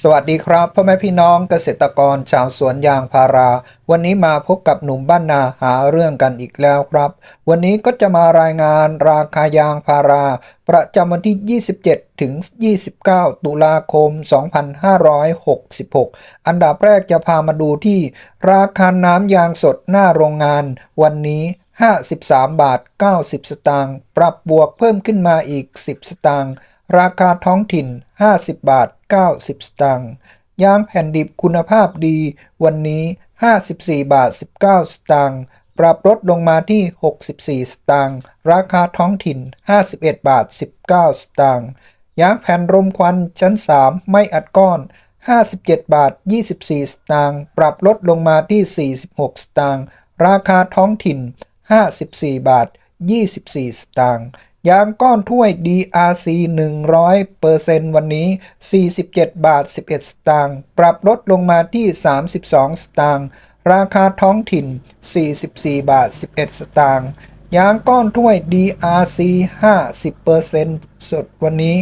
สวัสดีครับพ่อแม่พี่น้องเกษตรกรชาวสวนยางพารา วันนี้มาพบกับหนุ่มบ้านนาหาเรื่องกันอีกแล้วครับ วันนี้ก็จะมารายงานราคายางพารา ประจำวันที่ 27 ถึง 29 ตุลาคม 2566 อันดับแรกจะพามาดูที่ ราคาน้ำยางสดหน้าโรงงาน วันนี้53 บาท 90 สตางค์ปรับบวกเพิ่มขึ้นมาอีก 10 สตางค์ ราคาท้องถิ่น 50 บาท 90 สตางค์ยางแผ่นดิบคุณภาพดี วันนี้ 54 บาท 19 สตางค์ปรับลดลงมาที่ 64 สตางค์ราคาท้องถิ่น 51 บาท 19 สตางค์ยางแผ่นรมควันชั้น 3 ไม่อัดก้อน 57 บาท 24 สตางค์ปรับลดลงมาที่ 46 สตางค์ราคาท้องถิ่น 54 บาท 24 สตางค์ ยางก้อนถ้วย DRC 100%วันนี้ 47 บาท 11 สตางค์ปรับลดลงมาที่ 32 สตางค์ราคาท้องถิ่น 44 บาท 11 สตางค์ยางก้อนถ้วย DRC 50%สดวันนี้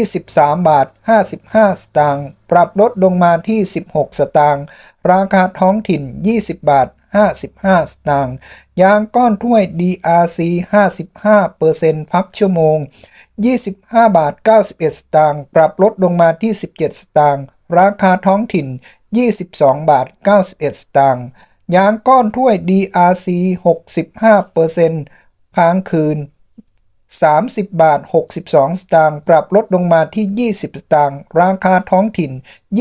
23 บาท 55 สตางค์ปรับลดลงมาที่ 16 สตางค์ราคาท้องถิ่น 20 บาท 55 สตางค์ ยางก้อนถ้วย DRC 55%พักชั่วโมง 25 บาท 91 สตางค์ ปรับลดลงมาที่ 17 สตางค์ ราคาท้องถิ่น 22 บาท 91 สตางค์ ยางก้อนถ้วย DRC 65%ค้างคืน 30 บาท 62 สตางค์ ปรับลดลงมาที่ 20 สตางค์ ราคาท้องถิ่น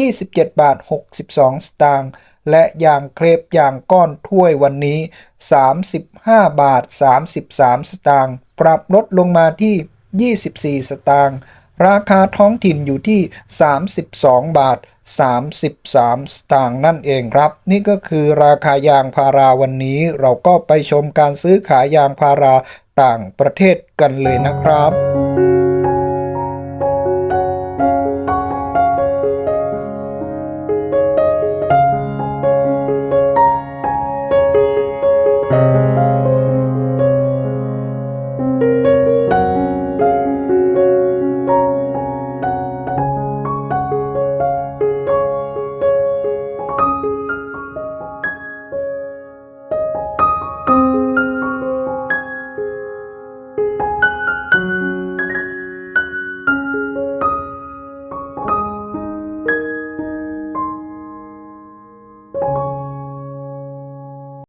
27 บาท 62 สตางค์ และอย่างเครปอย่างก้อนถ้วยวันนี้ 35 บาท 33 สตางค์ปรับลดลงมาที่ 24 สตางค์ราคาท้องถิ่นอยู่ที่ 32 บาท 33 สตางค์นั่นเองครับ นี่ก็คือราคายางพาราวันนี้ เราก็ไปชมการซื้อขายยางพาราต่างประเทศกันเลยนะครับ